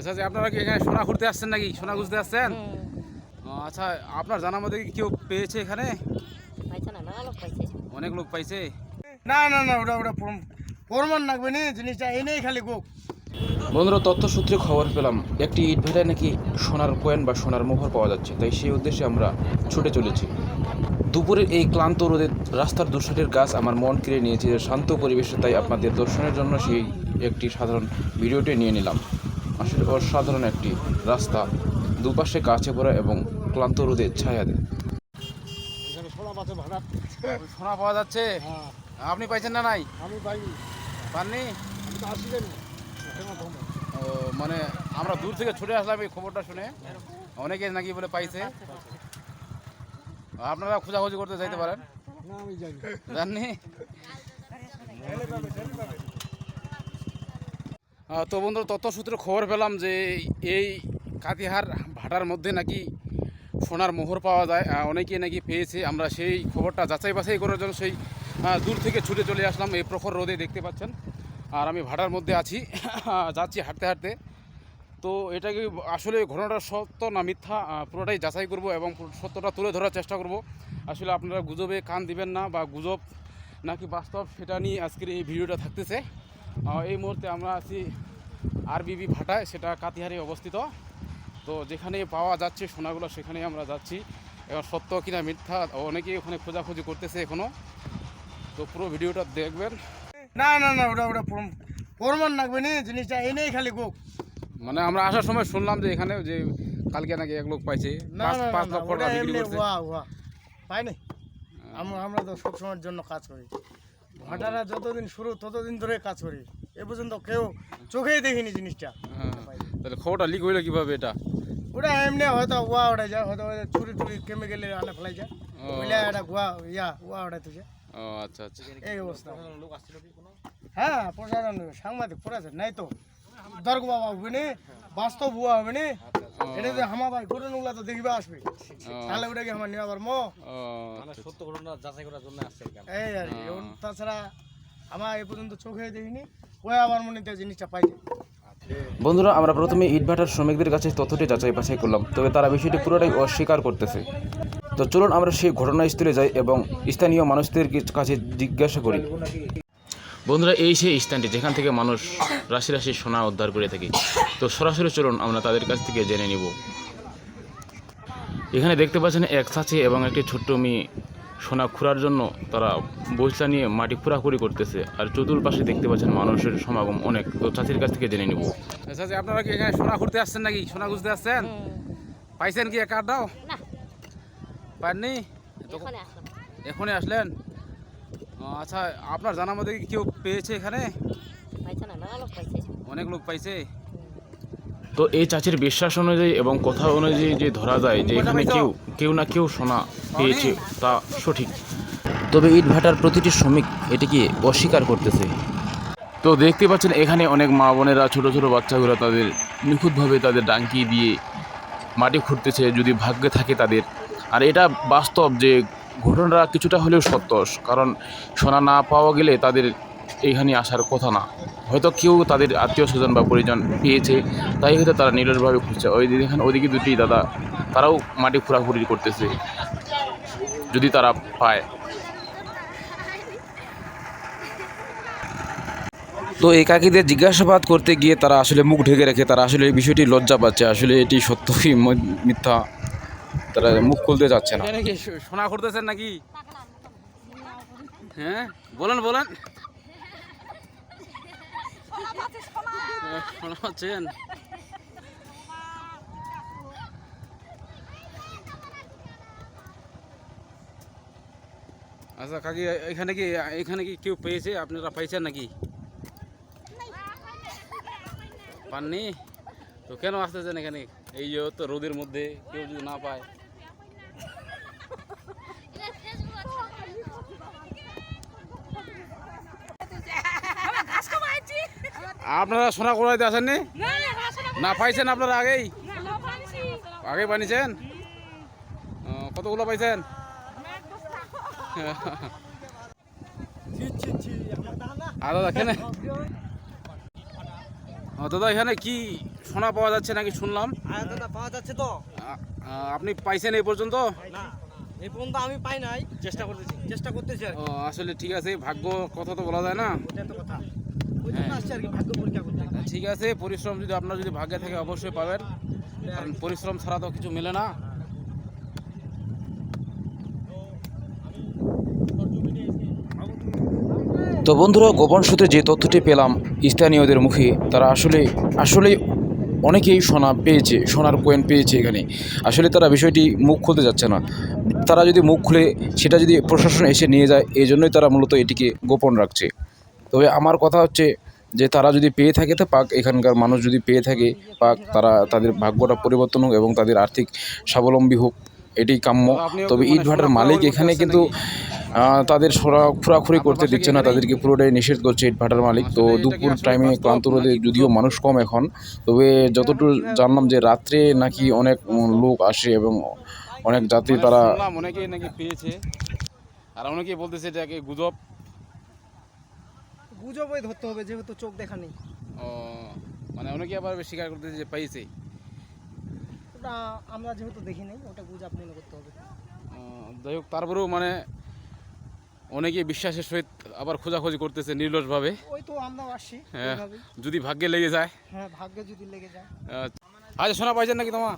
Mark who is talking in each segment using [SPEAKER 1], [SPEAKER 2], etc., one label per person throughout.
[SPEAKER 1] আচ্ছা যে আপনারা কি এখানে সোনা ঘুরতে আসছেন নাকি? সোনা খুঁজতে আসছেন? আচ্ছা আপনার জানার মধ্যে কি কেউ পেয়েছে এখানে? অনেক লোক পাইছে?
[SPEAKER 2] না না না ওটা ওটা প্রমাণ লাগবে না জিনিসটা এনেই খালি গোক
[SPEAKER 1] বন্ধুরা তথ্য সূত্রে খবর পেলাম একটি ইট ভাটায় নাকি সোনার কয়েন বা সোনার মোহর পাওয়া যাচ্ছে তাই সেই উদ্দেশ্যে আমরা ছুটে চলেছি। দুপুরের এই ক্লান্ত রোদে রাস্তার দুসাটের গাছ আমার মন কেড়ে নিয়েছে শান্ত পরিবেশে তাই আপনাদের দর্শনের জন্য সেই একটি সাধারণ ভিডিওটি নিয়ে নিলাম। আসলে অসাধারণ একটি রাস্তা। দুপাশে কাছে ভরা এবং ক্লান্ত রোদে ছায়া দেয়।
[SPEAKER 2] এখানে সোনা
[SPEAKER 1] পাওয়া যাচ্ছে?
[SPEAKER 2] হ্যাঁ।
[SPEAKER 1] আপনি পাইছেন না নাই?
[SPEAKER 2] আমি পাইনি।
[SPEAKER 1] পাননি?
[SPEAKER 2] আমি তো আসি জানি।
[SPEAKER 1] ও, মানে আমরা দূর থেকে ছুটে আসলাম এই খবরটা শুনে। অনেকে নাকি বলে পাইছে। আপনারা খোঁজাখুঁজি করতে যাইতে পারেন?
[SPEAKER 2] না
[SPEAKER 1] জাননি তো বন্ধু তথ্য সূত্রে খবর পেলাম যে এই কাতিহার ভাটার মধ্যে নাকি সোনার মোহর পাওয়া যায়। আহ, অনেকেই নাকি পেয়েছে। আমরা সেই খবরটা যাচাই বাছাই করার জন্য সেই দূর থেকে ছুটে চলে আসলাম এই প্রখর রোদে দেখতে পাচ্ছেন। আর আমি ভাটার মধ্যে আছি যাচ্ছি হাঁটতে হাঁটতে। তো এটা কি আসলে ঘটনাটা সত্য না মিথ্যা? পুরোটাই যাচাই করব এবং সত্যটা তুলে ধরার চেষ্টা করব। আসলে আপনারা গুজবে কান দিবেন না বা গুজব নাকি বাস্তব সেটা নিয়ে আজকের এই ভিডিওটা থাকতেছে। এই মুহূর্তে আমরা আছি আর আরবিবি ভাটায় সেটা কাতিহারে অবস্থিত। তো যেখানে পাওয়া যাচ্ছে সোনাগুলো সেখানে আমরা যাচ্ছি। এবার সত্য কিনা মিথ্যা অনেকেই ওখানে খোঁজাখুঁজি করতেছে এখনও তো পুরো ভিডিওটা দেখবেন।
[SPEAKER 2] না না না ওটা ওটা প্রমাণ লাগবে না জিনিসটা এনেই খালি গোক
[SPEAKER 1] মানে আমরা আসার সময় শুনলাম যে এখানে যে কালকে নাকি এক লোক পাইছে পাঁচ লক্ষ টাকা বিক্রি করছে।
[SPEAKER 2] পাইনি। আমরা তো সবসময়ের জন্য কাজ করি। ভাটারা যতদিন শুরু ততদিন ধরে কাজ করি। এ পর্যন্ত কেউ চোখেই দেখিনি জিনিসটা।
[SPEAKER 1] হ্যাঁ। তাহলে খবরটা লিক হইল কীভাবে এটা?
[SPEAKER 2] ওটা এমনি হয়তো ওয়া ওটা যায় হয়তো চুরি টুরি কেমিক্যালে আনে ফেলাই যায়। ওইলে একটা গোয়া ইয়া ওয়া ওটাতে যায়
[SPEAKER 1] ও আচ্ছা আচ্ছা।
[SPEAKER 2] এই অবস্থা। হ্যাঁ প্রশাসন সাংবাদিক প্রশাসন নাই তো। দর্গ বাবা হবে নি বাস্তব হুয়া হবে নি এটা যে হামা ভাই করুন ওগুলা তো দেখবে আসবে। তাহলে ওটা কি আমার নেওয়া পারব
[SPEAKER 1] আচ্ছা,
[SPEAKER 3] সত্য ঘটনা যাচাই করার জন্য আসছে
[SPEAKER 2] এই আর কি। তাছাড়া আমার এ পর্যন্ত চোখে দেখিনি। ওই আমার মনে জিনিসটা পাইছে।
[SPEAKER 1] বন্ধুরা আমরা প্রথমে ইটভাটার শ্রমিকদের কাছে তথ্যটি যাচাই বাছাই করলাম তবে তারা বিষয়টি পুরোটাই অস্বীকার করতেছে। তো চলুন আমরা সেই ঘটনাস্থলে যাই এবং স্থানীয় মানুষদের কাছে জিজ্ঞাসা করি। বন্ধুরা এই সেই স্থানটি যেখান থেকে মানুষ রাশি রাশি সোনা উদ্ধার করে থাকে। তো সরাসরি চলুন আমরা তাদের কাছ থেকে জেনে নিব। এখানে দেখতে পাচ্ছেন এক চাচি এবং একটি ছোট্ট মেয়ে। সোনা খুঁড়ার জন্য তারা বইসা নিয়ে মাটি খোঁড়াখুড়ি করতেছে। আর চতুর্পাশে দেখতে পাচ্ছেন মানুষের সমাগম অনেক। তো চাচির কাছ থেকে জেনে নিব। আপনারা কি এখানে সোনা খুঁড়তে আসছেন নাকি? সোনা খুঁজতে আসছেন? পাইছেন কি এক দাও? পাননি? এখনই আসলেন? আচ্ছা আপনার জানার মধ্যে কি কেউ পেয়েছে এখানে? অনেক লোক পাইছে? তো এই চাচির বিশ্বাস অনুযায়ী এবং কথা অনুযায়ী যে ধরা যায় যে এখানে কেউ কেউ না কেউ সোনা? পেয়েছে তা সঠিক। তবে ইট ভাটার প্রতিটি শ্রমিক এটিকে অস্বীকার করতেছে। তো দেখতে পাচ্ছেন এখানে অনেক মা বোনেরা ছোটো ছোটো বাচ্চাগুলো তাদের নিখুঁতভাবে তাদের ডাঙ্কি দিয়ে মাটি খুঁড়তেছে যদি ভাগ্যে থাকে তাদের। আর এটা বাস্তব যে ঘটনাটা কিছুটা হলেও সত্য, কারণ সোনা না পাওয়া গেলে তাদের এইখানে আসার কথা না। হয়তো কেউ তাদের আত্মীয় স্বজন বা পরিজন পেয়েছে, তাই হয়তো তারা নিরসভাবে খুঁজছে। ওই এখানে ওদিকে দুটি দাদা, তারাও মাটি খোঁড়াখুড়ি করতেছে, যদি তারা পায়। তো এই কাকিদের জিজ্ঞাসাবাদ করতে গিয়ে তারা আসলে মুখ ঢেকে রেখে, তারা আসলে এই বিষয়টি লজ্জা পাচ্ছে, আসলে এটি সত্যই মিথ্যা। তারা মুখ খুলতে যাচ্ছে না। সোনা করতেছেন নাকি? হ্যাঁ বলেন বলেন। আচ্ছা কাকি, এখানে কি এখানে কি কেউ পেয়েছে? আপনারা পাইছেন নাকি? পাননি? তো কেন আসতেছেন এখানে? এই যে তো রোদের মধ্যে কেউ যদি না পায়। আপনারা সোনা কোড়াইতে আসেননি? না পাইছেন আপনারা আগেই? আগে বানিয়েছেন? কতগুলো পাইছেন? আর দাদা ও, দাদা এখানে কি সোনা পাওয়া যাচ্ছে নাকি শুনলাম।
[SPEAKER 2] হ্যাঁ পাওয়া যাচ্ছে তো।
[SPEAKER 1] আপনি পাইছেন এই পর্যন্ত?
[SPEAKER 2] না এই পর্যন্ত আমি পাই নাই চেষ্টা করতেছি চেষ্টা করতেছি আর
[SPEAKER 1] ও, আসলে ঠিক আছে ভাগ্য কথা তো বলা যায় না।
[SPEAKER 2] ওটা তো কথা। কি ভাগ্য
[SPEAKER 1] ঠিক আছে পরিশ্রম যদি আপনার যদি ভাগ্যে থাকে অবশ্যই পাবেন। কারণ পরিশ্রম ছাড়া তো কিছু মেলে না। তো বন্ধুরা গোপন সূত্রে যে তথ্যটি পেলাম স্থানীয়দের মুখে তারা আসলে আসলে অনেকেই সোনা পেয়েছে সোনার কয়েন পেয়েছে এখানে। আসলে তারা বিষয়টি মুখ খুলতে যাচ্ছে না। তারা যদি মুখ খুলে সেটা যদি প্রশাসন এসে নিয়ে যায় এই জন্যই তারা মূলত এটিকে গোপন রাখছে। তবে আমার কথা হচ্ছে যে তারা যদি পেয়ে থাকে তো পাক এখানকার মানুষ যদি পেয়ে থাকে পাক তারা তাদের ভাগ্যটা পরিবর্তন হোক এবং তাদের আর্থিক স্বাবলম্বী হোক এটি কাম্য। তবে ইট ভাটার মালিক এখানে কিন্তু তাদের সরা খোরাখুরি করতে দিচ্ছে না তাদেরকে পুরোটাই নিষেধ করছে ইট ভাটার মালিক। তো দুপুর টাইমে ক্লান্ত রোদে যদিও মানুষ কম এখন তবে যতটুকু জানলাম যে রাত্রে নাকি অনেক লোক আসে এবং অনেক যাত্রী তারা অনেকেই নাকি পেয়েছে। আর অনেকেই বলতেছে এটাকে গুজব।
[SPEAKER 2] গুজবই ধরতে হবে যেহেতু চোখ দেখা নেই।
[SPEAKER 1] ও, মানে অনেকে আবার স্বীকার করতেছে যে পাইছে।
[SPEAKER 2] ওটা আমরা যেহেতু দেখি নাই ওটা গুজব মনে করতে হবে।
[SPEAKER 1] যাই হোক তারপরেও মানে অনেকে বিশ্বাসের সহিত আবার খোঁজাখুঁজি করতেছে নির্লসভাবে
[SPEAKER 2] ওই তো আমরাও আসছি
[SPEAKER 1] হ্যাঁ যদি ভাগ্যে লেগে যায়।
[SPEAKER 2] হ্যাঁ ভাগ্যে যদি লেগে যায়।
[SPEAKER 1] আহ, আচ্ছা শোনা পাইছেন নাকি তোমার?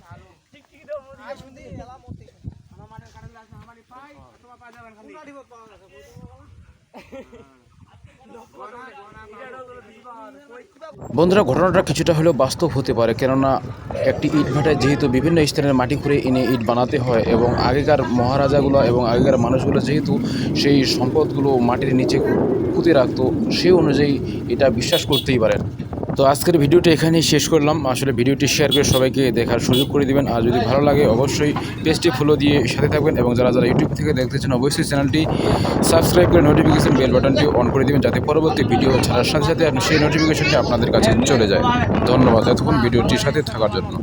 [SPEAKER 1] বন্ধুরা, ঘটনাটা কিছুটা হলেও বাস্তব হতে পারে, কেননা একটি ইট ভাটায় যেহেতু বিভিন্ন স্থানের মাটি খুঁড়ে এনে ইট বানাতে হয় এবং আগেকার মহারাজাগুলো এবং আগেকার মানুষগুলো যেহেতু সেই সম্পদগুলো মাটির নিচে পুঁতে রাখতো সেই অনুযায়ী এটা বিশ্বাস করতেই পারেন। তো আজকের ভিডিওটি এখানেই শেষ করলাম। আসলে ভিডিওটি শেয়ার করে সবাইকে দেখার সুযোগ করে দিবেন। আর যদি ভালো লাগে, অবশ্যই পেজটি ফলো দিয়ে সাথে থাকবেন এবং যারা যারা ইউটিউব থেকে দেখতেছেন, অবশ্যই চ্যানেলটি সাবস্ক্রাইব করে নোটিফিকেশন বেল বাটনটি অন করে দিবেন যাতে পরবর্তী ভিডিও ছাড়ার সাথে সাথে সেই নোটিফিকেশনটি আপনাদের কাছে চলে যায়। ধন্যবাদ। এতক্ষণ ভিডিওটির সাথে থাকার জন্য।